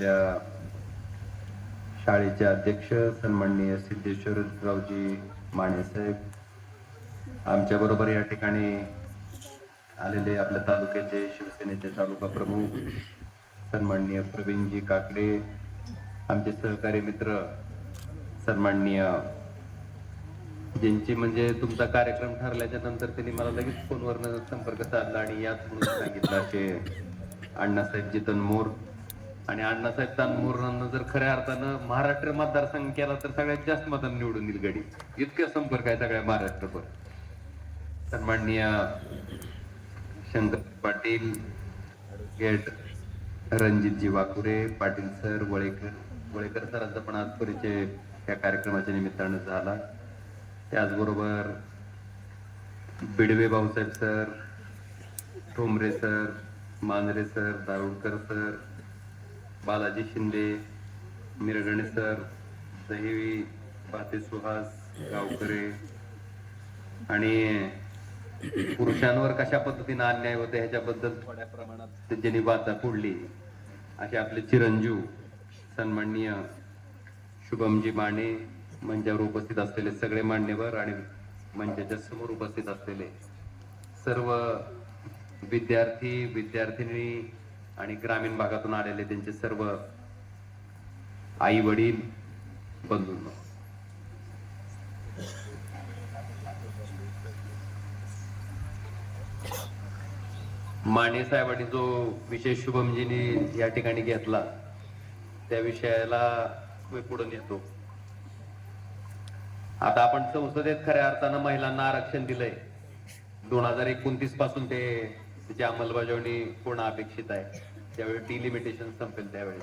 आपल्या शाळेचे अध्यक्ष सन्माननीय सिद्धेश्वररावजी मानेसाहेब आमच्या बरोबर या ठिकाणी आलेले आपल्या तालुक्याचे शिवसेनेचे तालुका प्रमुख सन्माननीय प्रवीणजी काकडे आमचे सहकारी मित्र सन्माननीय ज्यांची म्हणजे तुमचा कार्यक्रम ठरल्याच्या नंतर त्यांनी मला लगेच फोनवरनं संपर्क साधला आणि याच म्हणून सांगितलं असे अण्णासाहेब जितन मोर आणि अण्णासाहेब तानमोरांना जर खऱ्या अर्थानं महाराष्ट्र मतदारसंघ केला तर सगळ्यात जास्त मतांना निवडून येईल गडी इतका संपर्क आहे सगळ्या महाराष्ट्रभर. सन्माननीय शंकर पाटील गेट रणजितजी वाकुरे पाटील सर वळेकर वळेकर सरांचा पण आज परिचय या कार्यक्रमाच्या निमित्तानं झाला. त्याचबरोबर Bidwe Bhausaheb sir Thombre sir Manjare sir Darudkar sir Balaji Shinde Mirgane sir दहिवी पाते सुहास गावकरे आणि पुरुषांवर कशा पद्धतीने अन्याय होते ह्याच्याबद्दल थोड्या प्रमाणात ज्यांनी वाचा फोडली. असे आपले चिरंजीव सन्माननीय शुभमजी माने मंचावर उपस्थित असलेले सगळे मान्यवर आणि मंचाच्या समोर उपस्थित असलेले सर्व विद्यार्थी विद्यार्थिनी आणि ग्रामीण भागातून आलेले त्यांचे सर्व आई वडील बंधू माने साहेबांनी जो विषय शुभमजीनी या ठिकाणी घेतला त्या विषयाला मी पुढे नेतो. आता आपण संसदेत खऱ्या अर्थानं महिलांना आरक्षण दिलंय. दोन हजार एकोणतीसपासून ते त्याची अंमलबजावणी पूर्ण अपेक्षित आहे. त्यावेळी टी लिमिटेशन संपेल त्यावेळी.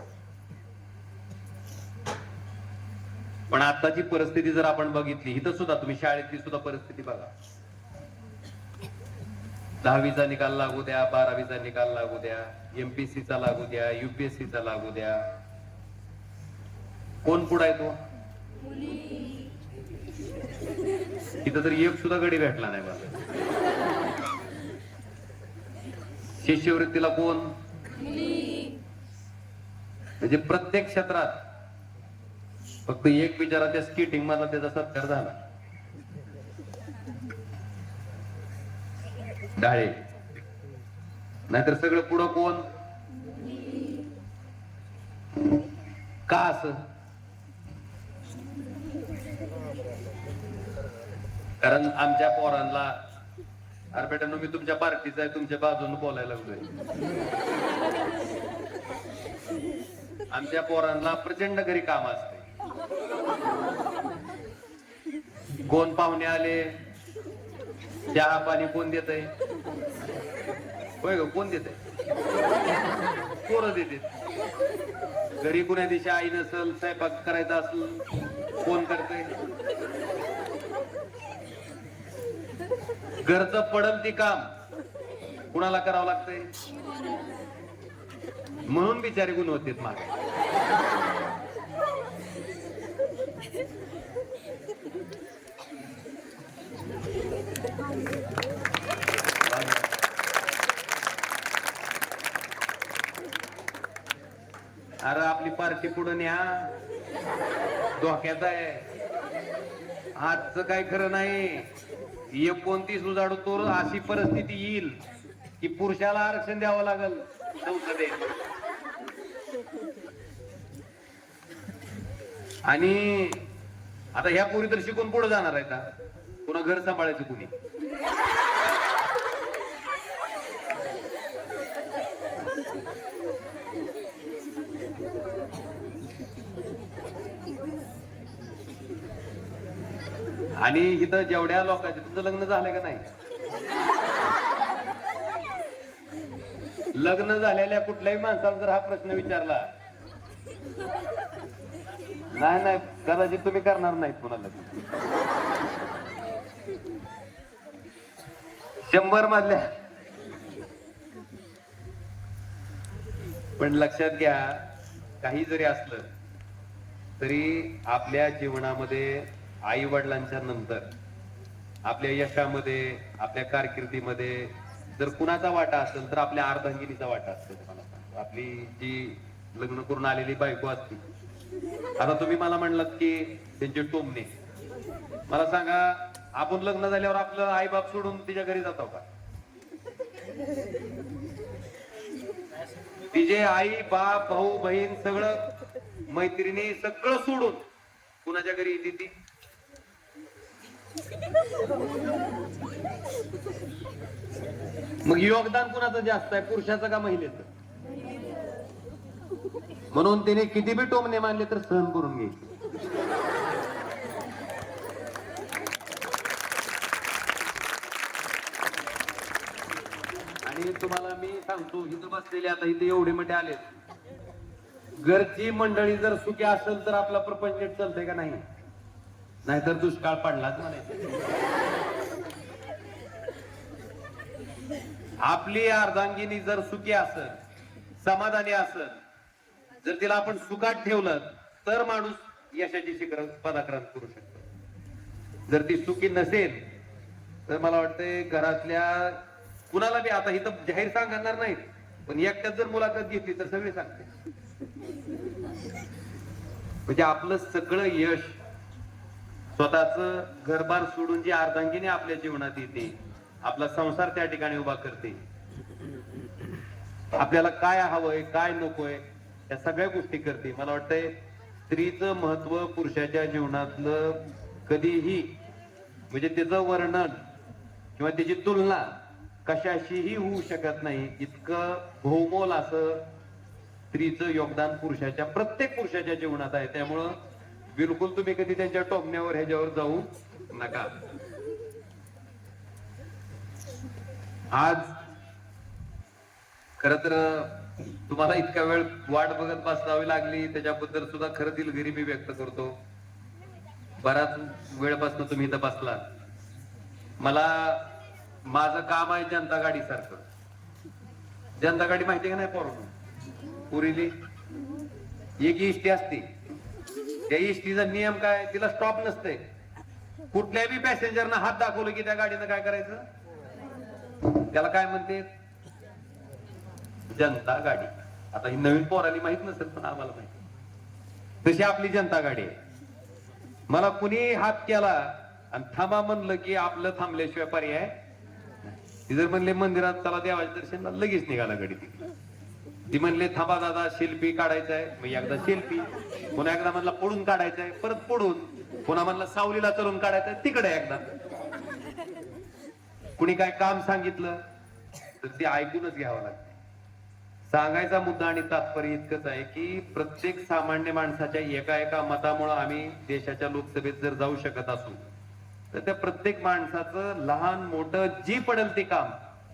पण आताची परिस्थिती जर आपण बघितली इथं सुद्धा तुम्ही शाळेतली सुद्धा परिस्थिती बघा. दहावीचा निकाल लागू द्या बारावीचा निकाल लागू द्या एमपीएससी चा लागू द्या युपीएससीचा लागू द्या. कोण पुढा आहे तो? इथं तर एक सुद्धा गडी भेटला नाही मला. शिष्यवृत्तीला कोण? म्हणजे प्रत्येक क्षेत्रात फक्त एक बिचारा त्या स्किटिंग मधला त्याचा सत्कार झाला. डाळे. नाहीतर सगळं पुढं कोण? का असं? कारण आमच्या पोरांना अरे बेटा मी तुमच्या पार्टीचा आहे तुमच्या बाजूने बोलायला लागलोय. आमच्या पोरांना प्रचंड घरी काम असते. कोण पाहुणे आले? चहा पाणी कोण देत आहे होय ग कोण देत आहे पोरं देते घरी कुण्या दिवशी आई नसल स्वयंपाक करायचा असेल कोण करते घरचं पडल ती काम. कुणाला करावं लागतंय? म्हणून बिचारे गुण होते मागे. अरे आपली पार्टी पुढे न्या. धोक्यात आहे. आजचं काय खरं नाही. एकोणतीस उजाडू तो अशी परिस्थिती येईल की पुरुषाला आरक्षण द्यावं लागल. संसदेत. आणि आता ह्या पोरी तर शिकून पुढे जाणार आहेत का पुन्हा घर सांभाळायचं कुणी? आणि इथं जेवढ्या लोकांचे तुझं लग्न झालंय का नाही? लग्न झालेल्या कुठल्याही माणसाला जर हा प्रश्न विचारला नाही नाही कदाचित तुम्ही करणार नाहीत कोणाला. शंभर मधल्या. पण लक्षात घ्या काही जरी असलं तरी आपल्या जीवनामध्ये आई वडिलांच्या नंतर आपल्या यशामध्ये आपल्या कारकिर्दीमध्ये जर कुणाचा वाटा असेल तर आपल्या अर्धांगिनीचा वाटा असतो मला आपली जी लग्न करून आलेली बायको असते आता तुम्ही मला म्हणलात की त्यांचे टोमणे. मला सांगा आपण लग्न झाल्यावर आपलं आई बाप सोडून तिच्या घरी जातो का? तिचे आई बाप भाऊ बहीण सगळं मैत्रिणी सगळं सोडून कुणाच्या घरी येते ती? मग योगदान कुणाचं जास्त आहे? पुरुषाचं का महिलेचं? म्हणून तिने किती बी टोमणे मानले तर सहन करून घे. आणि तुम्हाला मी सांगतो इथं बसलेले आता इथे एवढे मोठे आले. घरची मंडळी जर सुखी असेल तर आपला प्रपंच नीट चालतंय का नाही? नाहीतर दुष्काळ पडलाच म्हणायचं आपली अर्धांगिनी जर सुखी असल समाधानी असल जर तिला आपण सुखात ठेवलं तर माणूस यशाची शिखर पदाक्रांत करू शकतो. जर ती सुखी नसेल तर मला वाटतंय घरातल्या कुणाला बी आता इथं जाहीर सांगणार नाहीत पण एकट्यात जर मुलाखत घेतली तर सगळे सांगते म्हणजे आपलं सगळं यश स्वतःच घरबार सोडून जी अर्धांगिनी आपल्या जीवनात येते आपला संसार त्या ठिकाणी उभा करते. आपल्याला काय हवंय काय नकोय या सगळ्या गोष्टी करते. मला वाटतंय स्त्रीचं महत्त्व पुरुषाच्या जीवनातलं कधीही म्हणजे त्याचं वर्णन किंवा त्याची तुलना कशाशीही होऊ शकत नाही. इतकं भौमोल असं स्त्रीचं योगदान पुरुषाच्या प्रत्येक पुरुषाच्या जीवनात आहे. त्यामुळं बिलकुल तुम्ही कधी त्यांच्या टोमण्यावर ह्याच्यावर जाऊ नका. आज खर तर तुम्हाला इतका वेळ वाट बघत बसावी लागली त्याच्याबद्दल सुद्धा खरं दिलगिरी मी व्यक्त करतो. बराच वेळपासून तुम्ही इथं बसला मला माझं काम आहे जनता गाडी सारखं. जनता गाडी माहिती का नाही पोरून? पुरीली? एक इष्टी असते. त्या इष्टीचा नियम काय? तिला स्टॉप नसते कुठल्याही पॅसेंजरना हात दाखवलं की त्या गाडीनं काय करायचं? त्याला काय म्हणते? जनता गाडी. आता ही नवीन पोराली माहीत नसेल पण आम्हाला माहिती. तशी आपली जनता गाडी आहे. मला कुणी हात केला आणि थांबा म्हणलं की आपलं थांबल्याशिवाय पर्याय ती जर म्हणले मंदिरात चला देवाच्या दर्शनाला लगेच निघाला गाडी ती ती म्हणले थांबा दादा शिल्पी काढायचा आहे मग एकदा शिल्पी पुन्हा एकदा म्हणला पडून काढायचा आहे परत पडून पुन्हा म्हणला सावलीला चलून काढायचं आहे तिकडे एकदा. कुणी काय काम सांगितलं तर ते ऐकूनच घ्यावं लागतं. सांगायचा मुद्दा आणि तात्पर्य इतकंच आहे की प्रत्येक सामान्य माणसाच्या एका एका मतामुळे आम्ही देशाच्या लोकसभेत जर जाऊ शकत असू तर त्या प्रत्येक माणसाचं लहान मोठं जी पडेल ते काम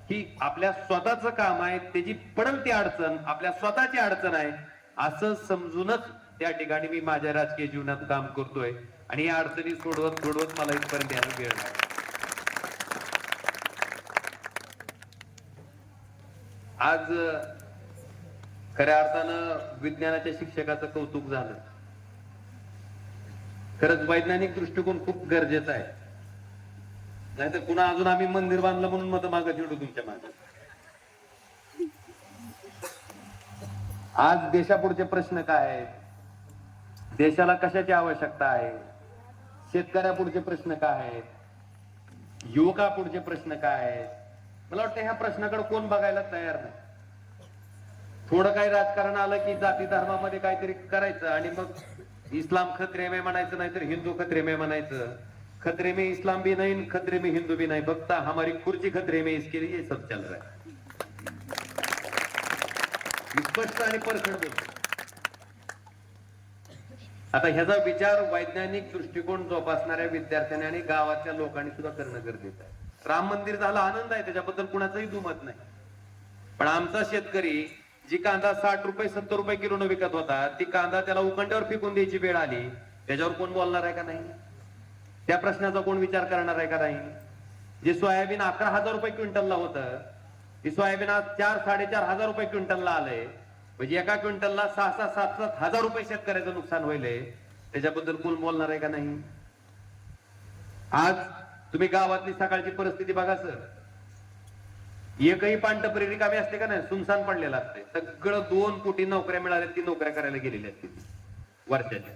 ही आपल्या स्वतःचं काम आहे त्याची पडेल ती अडचण आपल्या स्वतःची अडचण आहे असं समजूनच त्या ठिकाणी मी माझ्या राजकीय जीवनात काम करतोय आणि या अडचणी सोडवत सोडवत मला इथपर्यंत यायला वेळ नाही. आज खऱ्या अर्थानं विज्ञानाच्या शिक्षकाचं कौतुक झालं. खरंच वैज्ञानिक दृष्टिकोन खूप गरजेचा आहे. नाहीतर पुन्हा अजून आम्ही मंदिर बांधलं म्हणून मत माग येतो तुमच्या मागे. आज देशापुढचे प्रश्न काय आहेत? देशाला कशाची आवश्यकता आहे? शेतकऱ्यापुढचे प्रश्न काय आहेत? युवकापुढचे प्रश्न काय आहेत? मला वाटतं ह्या प्रश्नाकडे कोण बघायला तयार नाही. थोडं काही राजकारण आलं की जाती धर्मामध्ये काहीतरी करायचं आणि मग इस्लाम खत्रे म्हणायचं नाही तर हिंदू खत्रे म्हणायचं. खतरे में इस्लाम भी नहीं खतरे में हिंदू भी नहीं. बघता हमारी खुर्ची खतरे में इसके लिए ये सब चल रहा है. स्पष्ट आणि परखड बोलतो आता ह्याचा विचार वैज्ञानिक दृष्टिकोन जोपासणाऱ्या विद्यार्थ्यांनी आणि गावाच्या लोकांनी सुद्धा करणं गरजेचं आहे. राम मंदिर झाला आनंद आहे त्याच्याबद्दल कुणाचंही दुमत नाही. पण आमचा शेतकरी जी कांदा साठ रुपये सत्तर रुपये किलो विकत होता ती कांदा त्याला उखंड्यावर फेकून द्यायची वेळ आली. त्याच्यावर कोण बोलणार आहे का नाही? त्या प्रश्नाचा कोण विचार करणार आहे का नाही? जे सोयाबीन अकरा हजार रुपये क्विंटलला होतं ती सोयाबीन आज चार साडेचार हजार रुपये क्विंटलला आलंय. म्हणजे एका क्विंटलला सहा सहा सात सात हजार रुपये शेतकऱ्याचं नुकसान होईलय त्याच्याबद्दल कोण बोलणार आहे का नाही? आज तुम्ही गावातली सकाळची परिस्थिती बघा सर. एकही पांढपरी रिकामी असते का नाही सुनसान पडलेलं असते. सगळं दोन कोटी नोकऱ्या मिळाल्या ती नोकऱ्या करायला गेलेल्या असते. वर्षाच्या.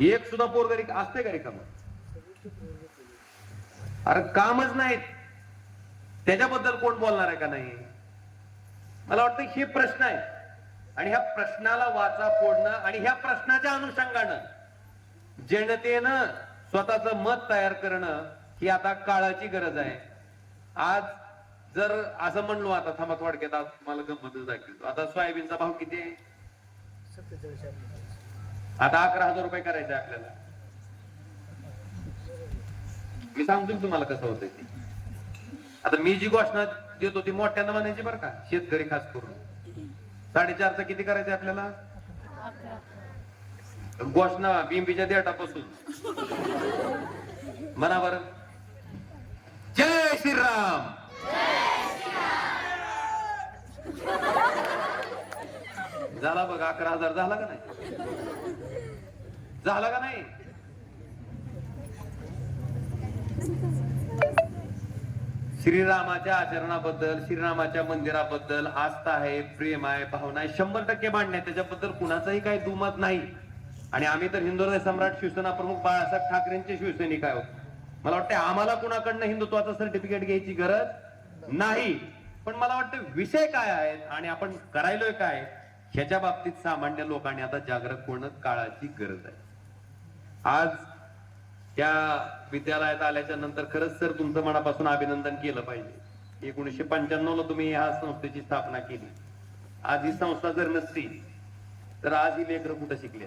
एक सुद्धा पोरग रिक असते का रिकाम? अरे कामच नाहीत. त्याच्याबद्दल कोण बोलणार आहे का नाही? मला वाटतं हे प्रश्न आहे. आणि ह्या प्रश्नाला वाचा फोडणं आणि ह्या प्रश्नाच्या अनुषंगानं जनतेनं स्वतःच मत तयार करणं ही आता काळाची गरज आहे. आज जर असं म्हणलो आता थांबा थोडक्यात आज तुम्हाला गंमतच दाखवतो. आता सोयाबीनचा भाव किती आहे? आता अकरा हजार रुपये करायचे आपल्याला. मी सांगतो तुम्हाला कसं होतंय ते. आता मी जी घोषणा देतो ती मोठ्यांना म्हणायची बरं का शेतकरी खास करून. साडेचारचा किती करायचं आपल्याला? घोषणा बिंबीच्या देठापासून म्हणा बर. जय श्रीराम! झाला बघ अकरा हजार झाला का नाही? झाला का नाही? श्रीरामाच्या आचरणाबद्दल श्रीरामाच्या मंदिराबद्दल आस्था आहे प्रेम आहे भावना आहे. शंभर टक्के मांडणे त्याच्याबद्दल कुणाचाही काही दुमत नाही. आणि आम्ही तर हिंदुहृदय सम्राट शिवसेना प्रमुख बाळासाहेब ठाकरेंचे शिवसैनिक आहोत. मला वाटतं आम्हाला कुणाकडनं हिंदुत्वाचं सर्टिफिकेट घ्यायची गरज नाही. पण मला वाटतं विषय काय आहेत आणि आपण करायलोय काय? ह्याच्या बाबतीत सामान्य लोकांनी आता जागरूक होणं काळाची गरज आहे. आज त्या विद्यालयात आल्याच्यानंतर खरंच सर तुमचं मनापासून अभिनंदन केलं पाहिजे. एकोणीसशे पंच्याण्णव ला तुम्ही ह्या संस्थेची स्थापना केली. आज ही संस्था जर नसती तर आज ही लेकरं कुठं शिकली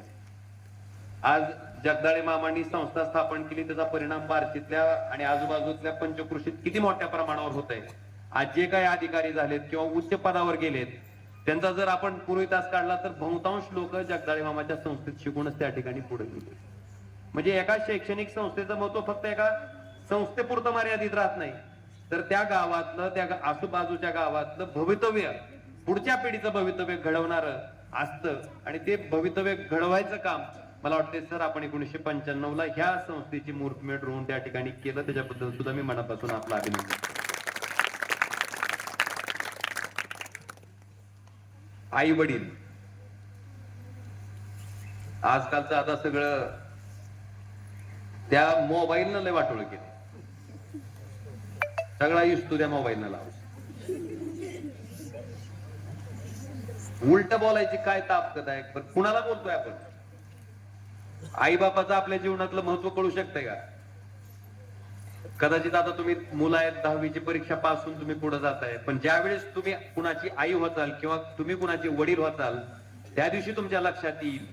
आज जगदाळे मामांनी संस्था स्थापन केली त्याचा परिणाम बार्शीतल्या आणि आजूबाजूतल्या पंचकृषीत किती मोठ्या प्रमाणावर होत आहे आज जे काही अधिकारी झालेत किंवा उच्च पदावर गेलेत त्यांचा जर आपण पूर्वी तास काढला तर बहुतांश लोक जगदाळे मामाच्या संस्थेत शिकूनच त्या ठिकाणी पुढे गेले. म्हणजे एका शैक्षणिक संस्थेचं महत्त्व फक्त एका संस्थेपुरतं मर्यादित राहत नाही. तर त्या गावातलं त्या आजूबाजूच्या गावातलं भवितव्य पुढच्या पिढीचं भवितव्य घडवणार असतं. आणि ते भवितव्य घडवायचं काम मला वाटते सर आपण एकोणीसशे पंच्याण्णव ला ह्या संस्थेची मुहूर्तमेढ रोवून त्या ठिकाणी केलं. त्याच्याबद्दल सुद्धा मी मनापासून आपला अभिनंदन आई वडील आजकालचं आता सगळं त्या मोबाईलनं लय वाटोळ केले सगळा युस्तो त्या मोबाईलनं लावला उलट बोलायची काय तापकत आहे? पण कुणाला बोलतोय आपण? आई बापाचं आपल्या जीवनातलं महत्त्व कळू शकतंय का? कदाचित आता तुम्ही मुलं आहेत दहावीची परीक्षा पास होऊन तुम्ही पुढे जाताय पण ज्यावेळेस तुम्ही कुणाची आई व्हाल किंवा तुम्ही कुणाचे वडील व्हाल त्या दिवशी तुमच्या लक्षात येईल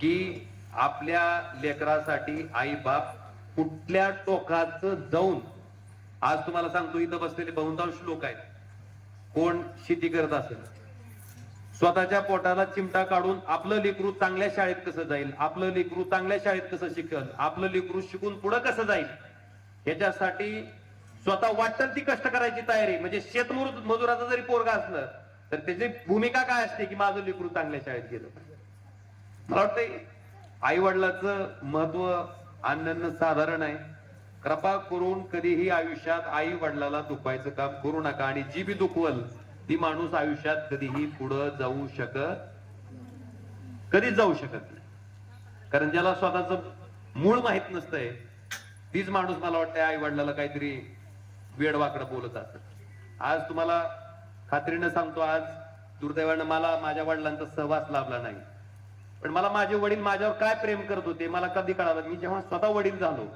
की आपल्या लेकरासाठी आई बाप कुठल्या टोकाचं जाऊन आज तुम्हाला सांगतो इथं बसलेले बहुतांश लोक आहेत. कोण शेती करत असेल स्वतःच्या पोटाला चिमटा काढून आपलं लेकरू चांगल्या शाळेत कसं जाईल आपलं लेकरू चांगल्या शाळेत कसं शिकल आपलं लेकरू शिकून पुढं कसं जाईल ह्याच्यासाठी स्वतः वाटतं ती कष्ट करायची तयारी. म्हणजे शेतमूर मजुराचं जरी पोरगा असलं तर त्याची भूमिका काय असते की माझं लिकरू चांगल्या शाळेत गेलं? पाहिजे. मला वाटतंय आई वडिलाचं महत्त्व अन्न साधारण आहे. कृपा करून कधीही आयुष्यात आई वडिलाला दुखवायचं काम करू नका आणि जी बी दुखवल ती माणूस आयुष्यात कधीही पुढं जाऊ शकत कधीच जाऊ शकत नाही. कारण ज्याला स्वतःच मूळ माहीत नसतंय तीच माणूस मला वाटतं आई वडिलाला काहीतरी वेडवाकडं बोलत असत. आज तुम्हाला खात्रीनं सांगतो आज दुर्दैवानं मला माझ्या वडिलांचा सहवास लाभला नाही. पण मला माझे वडील माझ्यावर काय प्रेम करत होते मला कधी कळालं मी जेव्हा स्वतः वडील झालो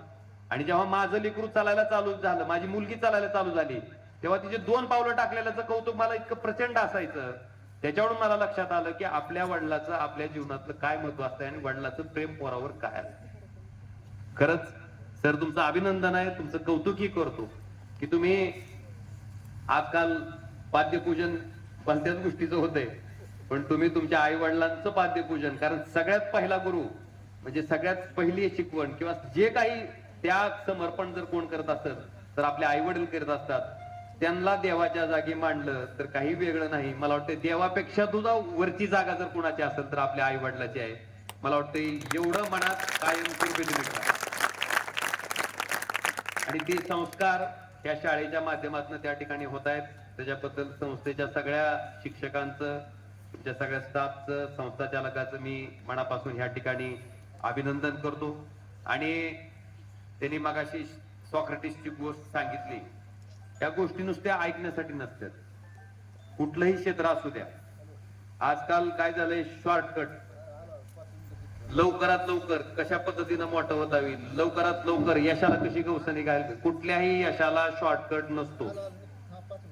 आणि जेव्हा माझं लिकरू चालायला चालू झालं माझी मुलगी चालायला चालू झाली तेव्हा तिचे दोन पावलं टाकलेल्याचं कौतुक मला इतकं प्रचंड असायचं. त्याच्यावरून मला लक्षात आलं की आपल्या वडिलाचं आपल्या जीवनातलं काय महत्त्व असतं आणि वडिलाचं प्रेम पोरावर काय असतं खरंच सर तुमचं अभिनंदन आहे तुमचं कौतुकही करतो की तुम्ही आजकाल पाद्यपूजन कोणत्याच गोष्टीचं होतंय पण तुम्ही तुमच्या आई वडिलांचं पाद्यपूजन कारण सगळ्यात पहिला गुरु म्हणजे सगळ्यात पहिली शिकवण किंवा जे काही त्याग समर्पण जर कोण करत असत तर आपले आई वडील करत असतात त्यांना देवाच्या जागी मांडलं तर काही वेगळं नाही. मला वाटतं देवापेक्षा तुझा वरची जागा जर कोणाची असेल तर आपल्या आई वडिलाची आहे. मला वाटतं एवढं मनात कायम आणि ते संस्कार या शाळेच्या माध्यमातून त्या ठिकाणी होत आहेत. त्याच्याबद्दल संस्थेच्या सगळ्या शिक्षकांचं तुमच्या सगळ्या स्टाफचं संस्था चालकाचं मी मनापासून ह्या ठिकाणी अभिनंदन करतो. आणि त्यांनी मगाशी सॉक्रेटिसची गोष्ट सांगितली. त्या गोष्टी नुसत्या ऐकण्यासाठी नसतात. कुठलंही क्षेत्र असू द्या. आजकाल काय झालंय? शॉर्टकट. लवकरात लवकर कशा पद्धतीनं मोठं होता येईल लवकरात लवकर यशाला कशी गवसणी घाल कुठल्याही यशाला शॉर्टकट नसतो.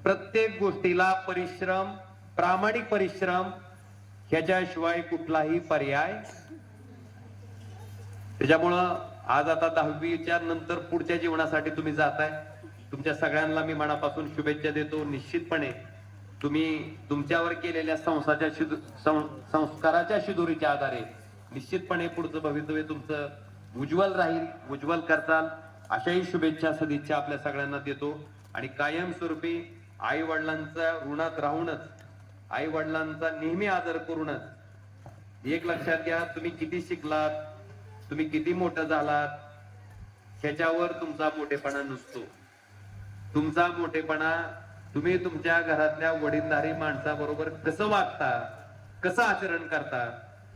प्रत्येक गोष्टीला परिश्रम प्रामाणिक परिश्रम ह्याच्याशिवाय कुठलाही पर्याय. त्याच्यामुळं आज आता दहावीच्या नंतर पुढच्या जीवनासाठी तुम्ही जाताय. तुमच्या सगळ्यांना मी मनापासून शुभेच्छा देतो. निश्चितपणे तुम्ही तुमच्यावर केलेल्या संस्थाच्या संस्काराच्या शिदोरीच्या आधारे निश्चितपणे पुढचं भवितव्य तुमचं उज्ज्वल राहील उज्ज्वल करताल. अशाही शुभेच्छा सदिच्छा आपल्या सगळ्यांना देतो. आणि कायमस्वरूपी आई वडिलांचा ऋणात राहूनच आई वडिलांचा नेहमी आदर करूनच एक लक्षात घ्या तुम्ही किती शिकलात तुम्ही किती मोठं झालात ह्याच्यावर तुमचा मोठेपणा नसतो. तुमचा मोठेपणा तुम्ही तुमच्या घरातल्या वडीलधारी माणसाबरोबर कसं वागता कसं आचरण करता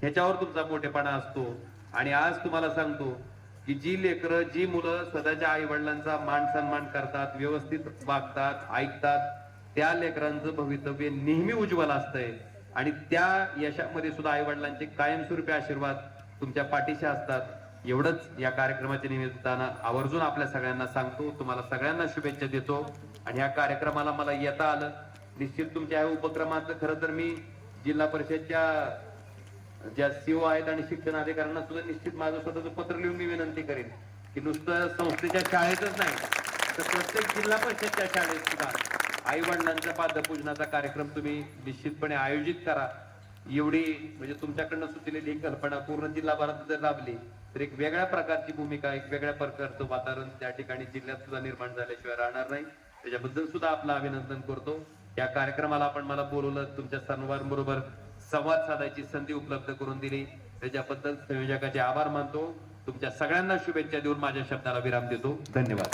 ह्याच्यावर तुमचा मोठेपणा असतो. आणि आज तुम्हाला सांगतो की जी लेकरं जी मुलं स्वतःच्या आई वडिलांचा मान सन्मान करतात व्यवस्थित वागतात ऐकतात त्या लेकरांचं भवितव्य नेहमी उज्ज्वल असतंय. आणि त्या यशामध्ये सुद्धा आई वडिलांचे कायमस्वरूपी आशीर्वाद तुमच्या पाठीशी असतात. एवढंच या कार्यक्रमाच्या निमित्तानं आवर्जून आपल्या सगळ्यांना सांगतो. तुम्हाला सगळ्यांना शुभेच्छा देतो. आणि या कार्यक्रमाला मला येता आलं. निश्चित तुमच्या ह्या उपक्रमाचं खरं तर मी जिल्हा परिषदच्या ज्या सीओ आहेत आणि शिक्षण अधिकाऱ्यांना सुद्धा निश्चित माझं स्वतःचं पत्र लिहून मी विनंती करेन की नुसतं संस्थेच्या शाळेतच नाही तर प्रत्येक जिल्हा परिषदच्या शाळेत सुद्धा आई वडिलांच्या पादपूजनाचा कार्यक्रम तुम्ही निश्चितपणे आयोजित करा. एवढी म्हणजे तुमच्याकडनं सुचलेली ही कल्पना पूर्ण जिल्हाभरात जर राबली तर एक वेगळ्या प्रकारची भूमिका एक वेगळ्या प्रकारचं वातावरण त्या ठिकाणी जिल्ह्यात सुद्धा निर्माण झाल्याशिवाय राहणार नाही. त्याच्याबद्दल सुद्धा आपलं अभिनंदन करतो. या कार्यक्रमाला आपण मला बोलवलं तुमच्या सर्वांबरोबर संवाद साधायची संधी उपलब्ध करून दिली. त्याच्याबद्दल संयोजकाचे आभार मानतो. तुमच्या सगळ्यांना शुभेच्छा देऊन माझ्या शब्दाला विराम देतो. धन्यवाद.